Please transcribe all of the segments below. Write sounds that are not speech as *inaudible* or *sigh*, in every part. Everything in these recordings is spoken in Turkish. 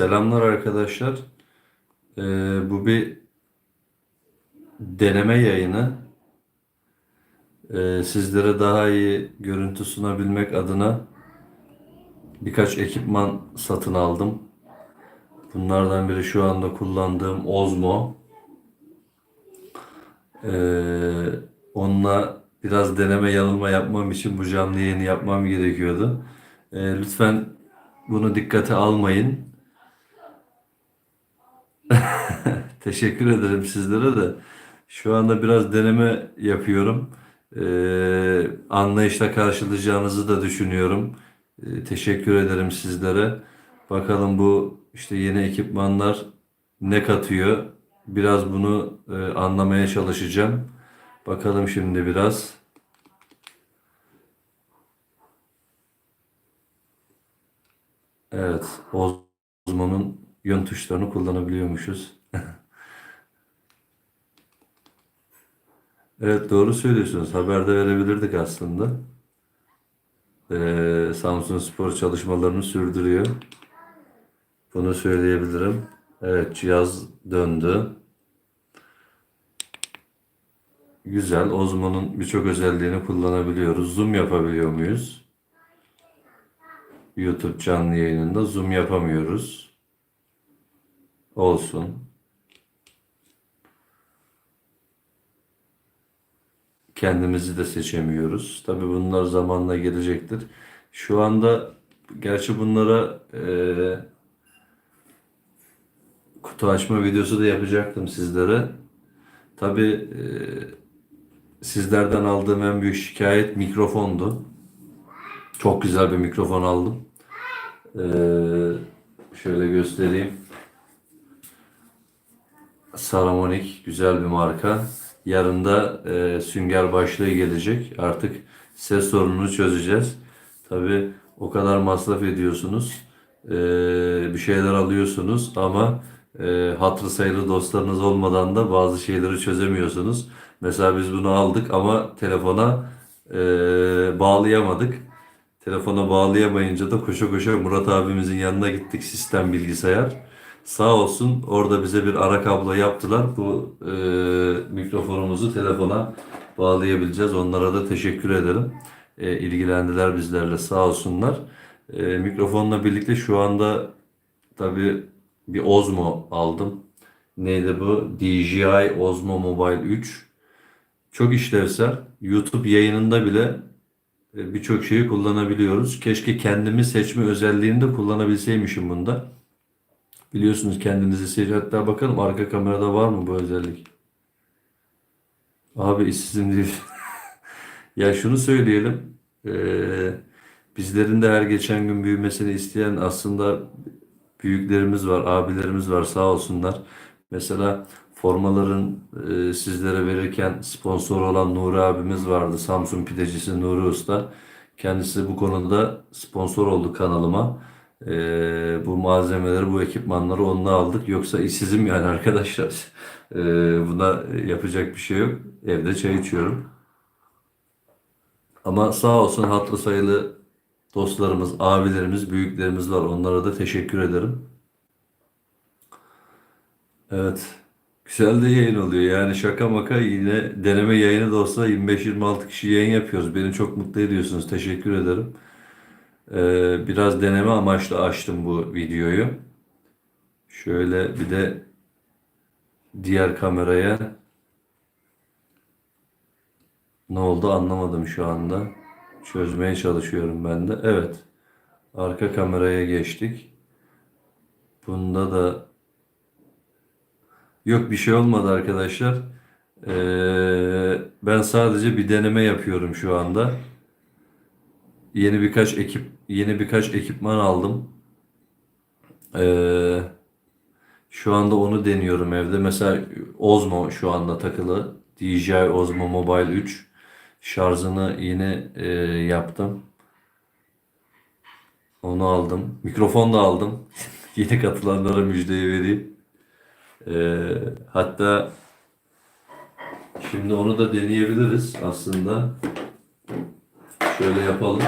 Selamlar arkadaşlar. Ee, bu bir deneme yayını. Ee, sizlere daha iyi görüntü sunabilmek adına birkaç ekipman satın aldım. Bunlardan biri şu anda kullandığım Osmo. Ee, onunla biraz deneme yanılma yapmam için bu canlı yayını yapmam gerekiyordu. Ee, lütfen bunu dikkate almayın. *laughs* Teşekkür ederim sizlere de. Şu anda biraz deneme yapıyorum. Ee, anlayışla karşılayacağınızı da düşünüyorum. Ee, teşekkür ederim sizlere. Bakalım bu işte yeni ekipmanlar ne katıyor? Biraz bunu e, anlamaya çalışacağım. Bakalım şimdi biraz. Evet, Osmo'nun yön tuşlarını kullanabiliyormuşuz. *laughs* Evet doğru söylüyorsunuz. Haberde verebilirdik aslında. Ee, Samsun Spor çalışmalarını sürdürüyor. Bunu söyleyebilirim. Evet cihaz döndü. Güzel. Osmo'nun birçok özelliğini kullanabiliyoruz. Zoom yapabiliyor muyuz? YouTube canlı yayınında zoom yapamıyoruz. Olsun. Kendimizi de seçemiyoruz. Tabii bunlar zamanla gelecektir. Şu anda gerçi bunlara eee, kutu açma videosu da yapacaktım sizlere. Tabii eee, sizlerden aldığım en büyük şikayet mikrofondu. Çok güzel bir mikrofon aldım. Eee, şöyle göstereyim. Saramonic güzel bir marka. Yarın da e, sünger başlığı gelecek. Artık ses sorununu çözeceğiz. Tabii o kadar masraf ediyorsunuz. E, bir şeyler alıyorsunuz ama e, hatırı sayılı dostlarınız olmadan da bazı şeyleri çözemiyorsunuz. Mesela biz bunu aldık ama telefona e, bağlayamadık. Telefona bağlayamayınca da koşa koşa Murat abimizin yanına gittik sistem bilgisayar. Sağ olsun orada bize bir ara kablo yaptılar. Bu e, mikrofonumuzu telefona bağlayabileceğiz. Onlara da teşekkür ederim. E, ilgilendiler bizlerle sağ olsunlar. E, mikrofonla birlikte şu anda tabii bir Osmo aldım. Neydi bu? DJI Osmo Mobile 3. Çok işlevsel. YouTube yayınında bile e, birçok şeyi kullanabiliyoruz. Keşke kendimi seçme özelliğini de kullanabilseymişim bunda. Biliyorsunuz kendinizi seç. Hatta bakalım arka kamerada var mı bu özellik? Abi işsizim değil. *laughs* Ya şunu söyleyelim. Ee, bizlerin de her geçen gün büyümesini isteyen aslında büyüklerimiz var, abilerimiz var sağ olsunlar. Mesela formaların e, sizlere verirken sponsor olan Nuri abimiz vardı. Samsun pidecisi Nuri Usta. Kendisi bu konuda sponsor oldu kanalıma. Ee, bu malzemeleri, bu ekipmanları onunla aldık. Yoksa işsizim yani *laughs* arkadaşlar. Ee, buna yapacak bir şey yok. Evde çay içiyorum. Ama sağ olsun hatırı sayılı dostlarımız, abilerimiz, büyüklerimiz var. Onlara da teşekkür ederim. Evet. Güzel de yayın oluyor. Yani şaka maka yine deneme yayını da olsa 25-26 kişi yayın yapıyoruz. Beni çok mutlu ediyorsunuz. Teşekkür ederim. Ee, biraz deneme amaçlı açtım bu videoyu. Şöyle bir de diğer kameraya ne oldu anlamadım şu anda. Çözmeye çalışıyorum ben de. Evet. Arka kameraya geçtik. Bunda da yok bir şey olmadı arkadaşlar. Ee, ben sadece bir deneme yapıyorum şu anda. Yeni birkaç ekip yeni birkaç ekipman aldım. Ee, şu anda onu deniyorum evde. Mesela Osmo şu anda takılı. DJI Osmo Mobile 3 şarjını yine e, yaptım. Onu aldım. Mikrofon da aldım. *laughs* Yeni katılanlara müjdeyi vereyim. Ee, hatta şimdi onu da deneyebiliriz aslında. Şöyle yapalım.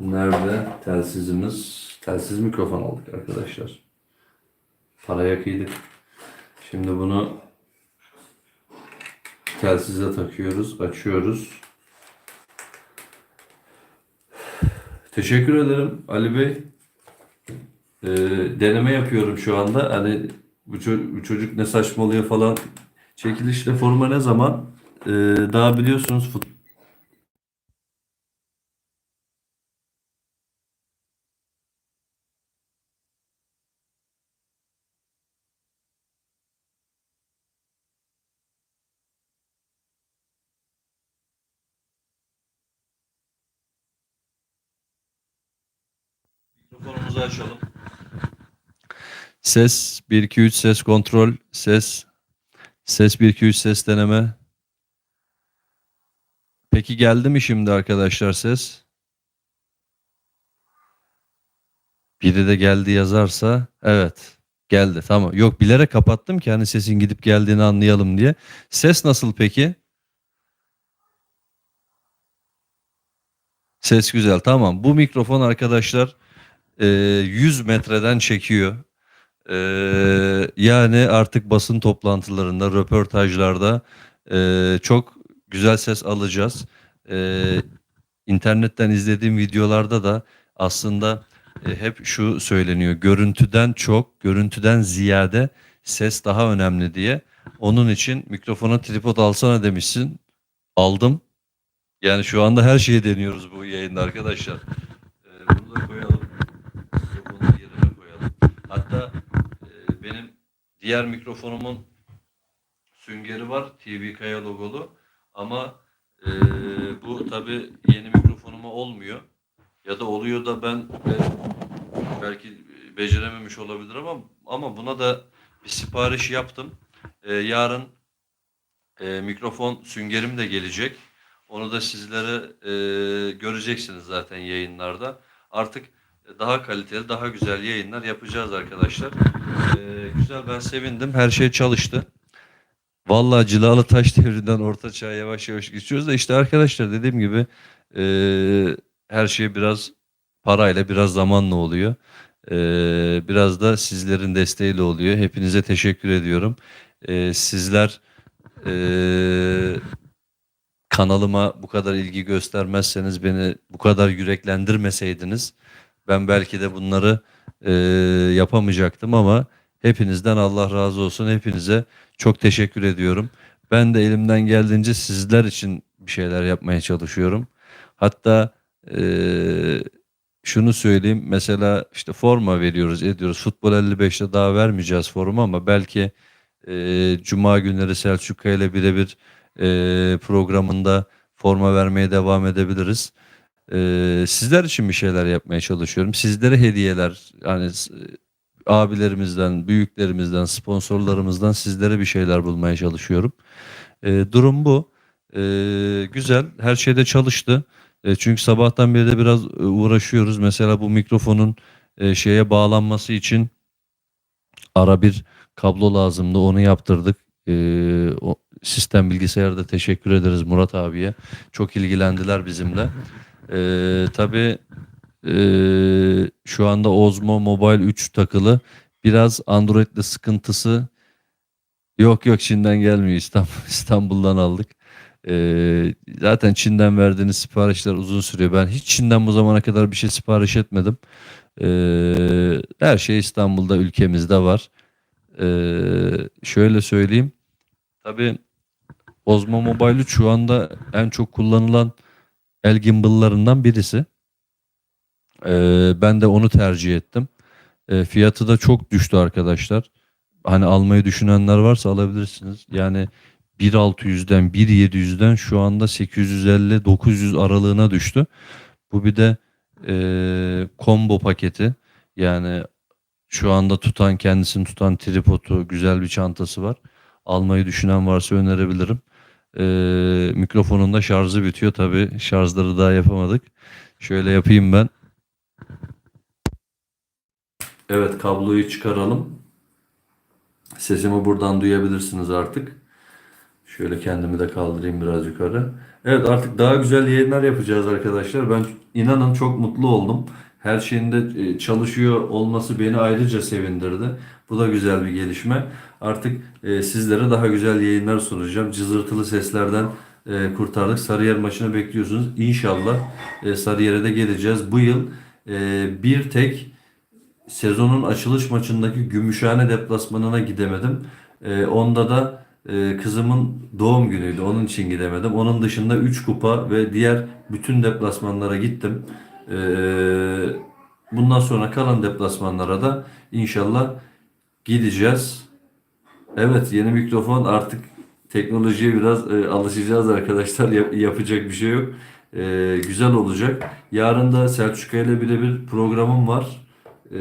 Nerede? Telsizimiz. Telsiz mikrofon aldık arkadaşlar. Paraya kıydık. Şimdi bunu telsize takıyoruz, açıyoruz. Teşekkür ederim Ali Bey. Ee, deneme yapıyorum şu anda. Hani bu, ço- bu çocuk ne saçmalıyor falan. Çekilişle forma ne zaman? Ee, daha biliyorsunuz fut Mikrofonumuzu açalım. Ses 1 2 3 ses kontrol ses ses 1 2 3 ses deneme. Peki geldi mi şimdi arkadaşlar ses? Biri de geldi yazarsa evet geldi tamam. Yok bilerek kapattım ki hani sesin gidip geldiğini anlayalım diye. Ses nasıl peki? Ses güzel tamam. Bu mikrofon arkadaşlar e, 100 metreden çekiyor. E, yani artık basın toplantılarında, röportajlarda e, çok güzel ses alacağız. E, internetten izlediğim videolarda da aslında e, hep şu söyleniyor. Görüntüden çok, görüntüden ziyade ses daha önemli diye. Onun için mikrofona tripod alsana demişsin. Aldım. Yani şu anda her şeyi deniyoruz bu yayında arkadaşlar. Ee, bunu da koyalım. Mikrofonu da yerine koyalım. Hatta e, benim diğer mikrofonumun süngeri var. TV Kaya logolu. Ama e, bu tabi yeni mikrofonuma olmuyor. Ya da oluyor da ben, belki becerememiş olabilir ama ama buna da bir sipariş yaptım. E, yarın e, mikrofon süngerim de gelecek. Onu da sizlere e, göreceksiniz zaten yayınlarda. Artık daha kaliteli, daha güzel yayınlar yapacağız arkadaşlar. E, güzel ben sevindim. Her şey çalıştı. Vallahi cilalı taş devrinden orta çağa yavaş yavaş geçiyoruz da işte arkadaşlar dediğim gibi e, her şey biraz parayla biraz zamanla oluyor. E, biraz da sizlerin desteğiyle oluyor. Hepinize teşekkür ediyorum. E, sizler e, kanalıma bu kadar ilgi göstermezseniz beni bu kadar yüreklendirmeseydiniz ben belki de bunları e, yapamayacaktım ama hepinizden Allah razı olsun. Hepinize çok teşekkür ediyorum. Ben de elimden geldiğince sizler için bir şeyler yapmaya çalışıyorum. Hatta e, şunu söyleyeyim mesela işte forma veriyoruz ediyoruz. Futbol 55'te daha vermeyeceğiz forma ama belki e, Cuma günleri Selçuk Kaya ile birebir e, programında forma vermeye devam edebiliriz. E, sizler için bir şeyler yapmaya çalışıyorum. Sizlere hediyeler yani abilerimizden, büyüklerimizden, sponsorlarımızdan sizlere bir şeyler bulmaya çalışıyorum. E, durum bu. E, güzel. Her şeyde çalıştı. E, çünkü sabahtan beri de biraz e, uğraşıyoruz. Mesela bu mikrofonun e, şeye bağlanması için ara bir kablo lazımdı. Onu yaptırdık. E, o, sistem bilgisayarda teşekkür ederiz Murat abiye. Çok ilgilendiler bizimle. E, tabii e, şu anda Osmo Mobile 3 takılı. Biraz Android'le sıkıntısı yok yok Çin'den gelmiyor. İstanbul, *laughs* İstanbul'dan aldık. E, zaten Çin'den verdiğiniz siparişler uzun sürüyor. Ben hiç Çin'den bu zamana kadar bir şey sipariş etmedim. E, her şey İstanbul'da ülkemizde var. E, şöyle söyleyeyim. Tabii Osmo Mobile 3 şu anda en çok kullanılan el gimbal'larından birisi. Ee, ben de onu tercih ettim. Ee, fiyatı da çok düştü arkadaşlar. Hani almayı düşünenler varsa alabilirsiniz. Yani 1.600'den 1.700'den şu anda 850-900 aralığına düştü. Bu bir de e, combo paketi. Yani şu anda tutan kendisini tutan tripodu güzel bir çantası var. Almayı düşünen varsa önerebilirim. Ee, mikrofonun da şarjı bitiyor. Tabi şarjları daha yapamadık. Şöyle yapayım ben. Evet kabloyu çıkaralım. Sesimi buradan duyabilirsiniz artık. Şöyle kendimi de kaldırayım biraz yukarı. Evet artık daha güzel yayınlar yapacağız arkadaşlar. Ben inanın çok mutlu oldum. Her şeyinde e, çalışıyor olması beni ayrıca sevindirdi. Bu da güzel bir gelişme. Artık e, sizlere daha güzel yayınlar sunacağım. Cızırtılı seslerden e, kurtardık. Sarıyer maçını bekliyorsunuz. İnşallah Sarıyer'e de geleceğiz. Bu yıl bir tek sezonun açılış maçındaki Gümüşhane deplasmanına gidemedim. Ee, onda da e, kızımın doğum günüydü. Onun için gidemedim. Onun dışında 3 kupa ve diğer bütün deplasmanlara gittim. Ee, bundan sonra kalan deplasmanlara da inşallah gideceğiz. Evet yeni mikrofon artık teknolojiye biraz e, alışacağız arkadaşlar. *laughs* Yap- yapacak bir şey yok. Ee, güzel olacak. Yarın da Selçuk ile birebir programım var. Ee,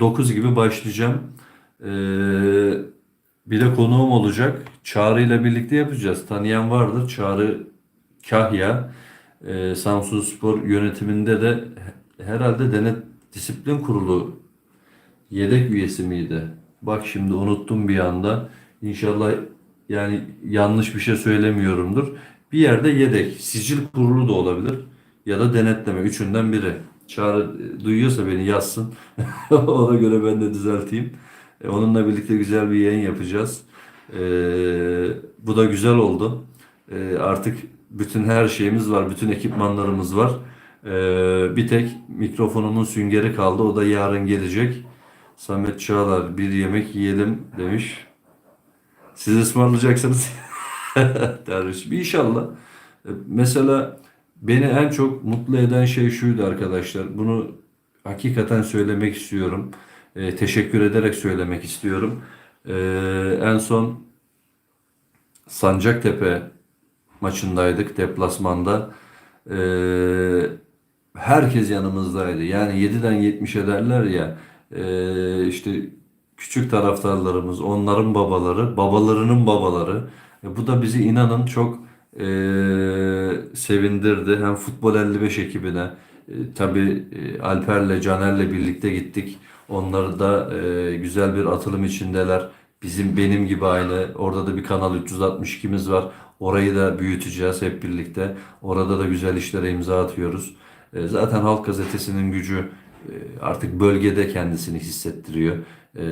9 gibi başlayacağım. Ee, bir de konuğum olacak. Çağrı ile birlikte yapacağız. Tanıyan vardır. Çağrı Kahya. Ee, Samsun Spor yönetiminde de herhalde denet disiplin kurulu yedek üyesi miydi? Bak şimdi unuttum bir anda. İnşallah yani yanlış bir şey söylemiyorumdur. Bir yerde yedek, sicil kurulu da olabilir ya da denetleme üçünden biri. Çağrı e, duyuyorsa beni yazsın. *laughs* Ona göre ben de düzelteyim. E, onunla birlikte güzel bir yayın yapacağız. E, bu da güzel oldu. Artık bütün her şeyimiz var, bütün ekipmanlarımız var. Bir tek mikrofonumun süngeri kaldı. O da yarın gelecek. Samet Çağlar bir yemek yiyelim demiş. Siz ısmarlayacaksınız. *laughs* Derviş. İnşallah. Mesela beni en çok mutlu eden şey şuydu arkadaşlar. Bunu hakikaten söylemek istiyorum. E, teşekkür ederek söylemek istiyorum. E, en son Sancaktepe maçındaydık deplasmanda. E, herkes yanımızdaydı. Yani 7'den 70'e derler ya e, işte küçük taraftarlarımız, onların babaları, babalarının babaları. E, bu da bizi inanın çok e, sevindirdi. Hem Futbol 55 ekibine, e, tabii e, Alper'le, Caner'le birlikte gittik. Onlar da e, güzel bir atılım içindeler. Bizim benim gibi aynı. Orada da bir Kanal 362'miz var. Orayı da büyüteceğiz hep birlikte. Orada da güzel işlere imza atıyoruz. E, zaten Halk Gazetesi'nin gücü e, artık bölgede kendisini hissettiriyor. E,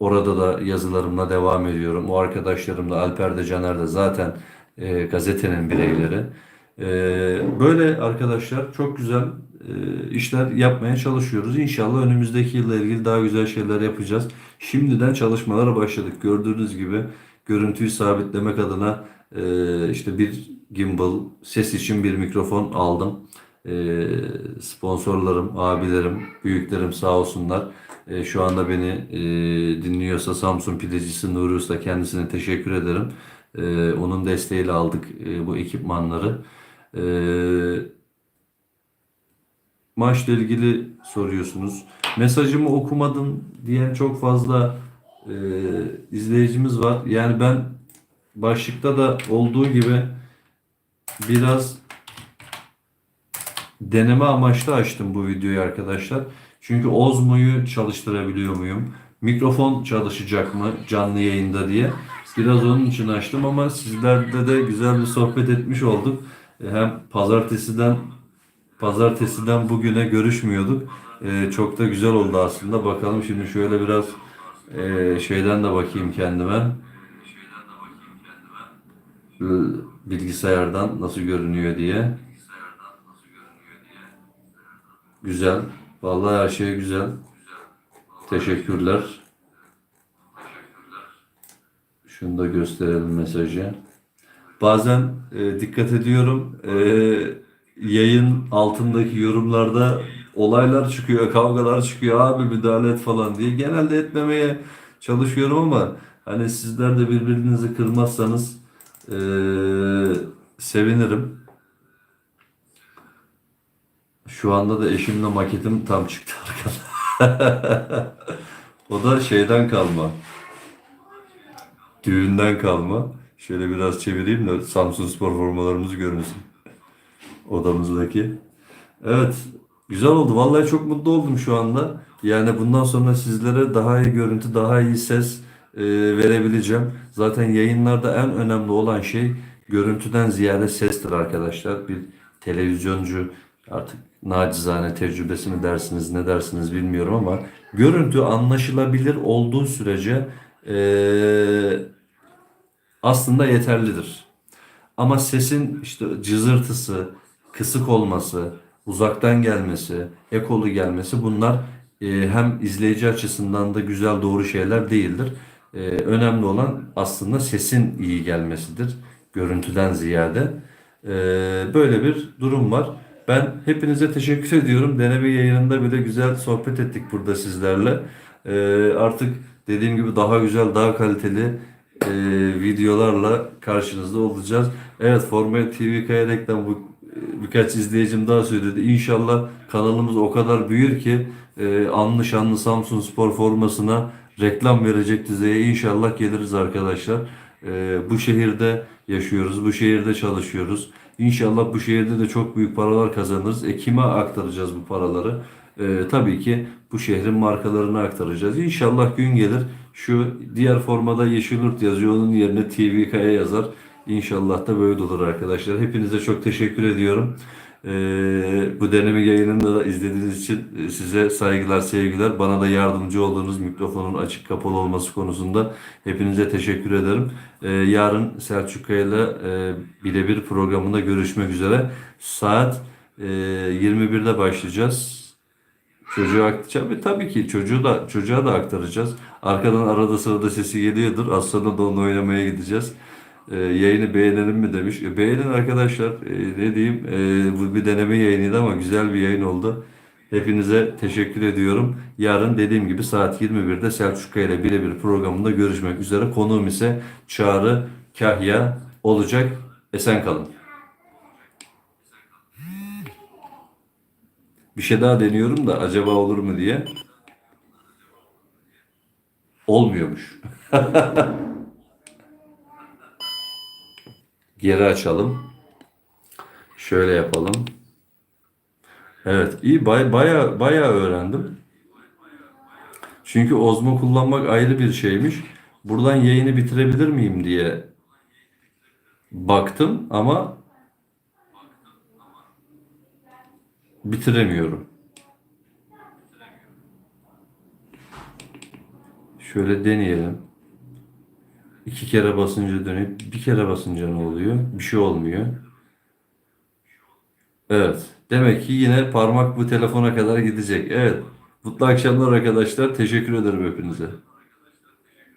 orada da yazılarımla devam ediyorum. O arkadaşlarım da Alper de Caner de zaten e, gazetenin bireyleri. E, böyle arkadaşlar çok güzel e, işler yapmaya çalışıyoruz. İnşallah önümüzdeki yılla ilgili daha güzel şeyler yapacağız. Şimdiden çalışmalara başladık. Gördüğünüz gibi görüntüyü sabitlemek adına e, işte bir gimbal, ses için bir mikrofon aldım. E, sponsorlarım, abilerim, büyüklerim sağ olsunlar. E, şu anda beni e, dinliyorsa Samsun pidecisi Nuri Usta kendisine teşekkür ederim. E, onun desteğiyle aldık e, bu ekipmanları. E, maçla ilgili soruyorsunuz. Mesajımı okumadın diyen çok fazla e, izleyicimiz var. Yani ben başlıkta da olduğu gibi biraz deneme amaçlı açtım bu videoyu arkadaşlar. Çünkü Ozmo'yu çalıştırabiliyor muyum? Mikrofon çalışacak mı canlı yayında diye. Biraz onun için açtım ama sizlerle de güzel bir sohbet etmiş olduk. Hem pazartesiden pazartesiden bugüne görüşmüyorduk. E, çok da güzel oldu aslında. Bakalım şimdi şöyle biraz e, şeyden de bakayım kendime. E, Bilgisayardan nasıl görünüyor diye. Güzel. Vallahi her şey güzel. Teşekkürler. Şunu da gösterelim mesajı. Bazen e, dikkat ediyorum e, yayın altındaki yorumlarda olaylar çıkıyor, kavgalar çıkıyor abi müdahale et falan diye. Genelde etmemeye çalışıyorum ama hani sizler de birbirinizi kırmazsanız e, sevinirim. Şu anda da eşimle maketim tam çıktı arkadaşlar. *laughs* o da şeyden kalma. Düğünden kalma. Şöyle biraz çevireyim de Samsun Spor formalarımız görünsün. Odamızdaki. Evet. Güzel oldu. Vallahi çok mutlu oldum şu anda. Yani bundan sonra sizlere daha iyi görüntü, daha iyi ses e, verebileceğim. Zaten yayınlarda en önemli olan şey görüntüden ziyade sestir arkadaşlar. Bir televizyoncu Artık nacizane tecrübesi mi dersiniz ne dersiniz bilmiyorum ama görüntü anlaşılabilir olduğu sürece eee, aslında yeterlidir. Ama sesin işte cızırtısı, kısık olması, uzaktan gelmesi, ekolu gelmesi bunlar e, hem izleyici açısından da güzel doğru şeyler değildir. E, önemli olan aslında sesin iyi gelmesidir. Görüntüden ziyade. E, böyle bir durum var. Ben hepinize teşekkür ediyorum. Deneme yayınında bile güzel sohbet ettik burada sizlerle. E, artık dediğim gibi daha güzel, daha kaliteli e, videolarla karşınızda olacağız. Evet Formula TV Kaya reklam bu e, birkaç izleyicim daha söyledi. İnşallah kanalımız o kadar büyür ki e, anlı şanlı Samsun Spor formasına reklam verecek düzeye inşallah geliriz arkadaşlar. E, bu şehirde yaşıyoruz, bu şehirde çalışıyoruz. İnşallah bu şehirde de çok büyük paralar kazanırız. E kime aktaracağız bu paraları? E, tabii ki bu şehrin markalarını aktaracağız. İnşallah gün gelir şu diğer formada Yeşilyurt yazıyor. Onun yerine TV Kaya yazar. İnşallah da böyle olur arkadaşlar. Hepinize çok teşekkür ediyorum. Ee, bu deneme yayınını da izlediğiniz için e, size saygılar, sevgiler. Bana da yardımcı olduğunuz mikrofonun açık kapalı olması konusunda hepinize teşekkür ederim. Ee, yarın Selçuk Kaya'yla e, birebir programında görüşmek üzere. Saat e, 21'de başlayacağız. Çocuğa aktaracağım. Tabii ki çocuğu da çocuğa da aktaracağız. Arkadan arada sırada sesi geliyordur. Az sonra da onunla oynamaya gideceğiz. Ee, yayını beğenelim mi demiş. E, beğenin arkadaşlar. E, ne diyeyim? E, bu bir deneme yayınıydı ama güzel bir yayın oldu. Hepinize teşekkür ediyorum. Yarın dediğim gibi saat 21'de Selçuk Kaya ile birebir programında görüşmek üzere. Konuğum ise Çağrı Kahya olacak. Esen kalın. Bir şey daha deniyorum da acaba olur mu diye. Olmuyormuş. *laughs* Geri açalım. Şöyle yapalım. Evet, iyi bay, baya baya öğrendim. Çünkü Ozmo kullanmak ayrı bir şeymiş. Buradan yayını bitirebilir miyim diye baktım ama bitiremiyorum. Şöyle deneyelim. İki kere basınca dönüp bir kere basınca ne oluyor? Bir şey olmuyor. Evet. Demek ki yine parmak bu telefona kadar gidecek. Evet. Mutlu akşamlar arkadaşlar. Teşekkür ederim hepinize.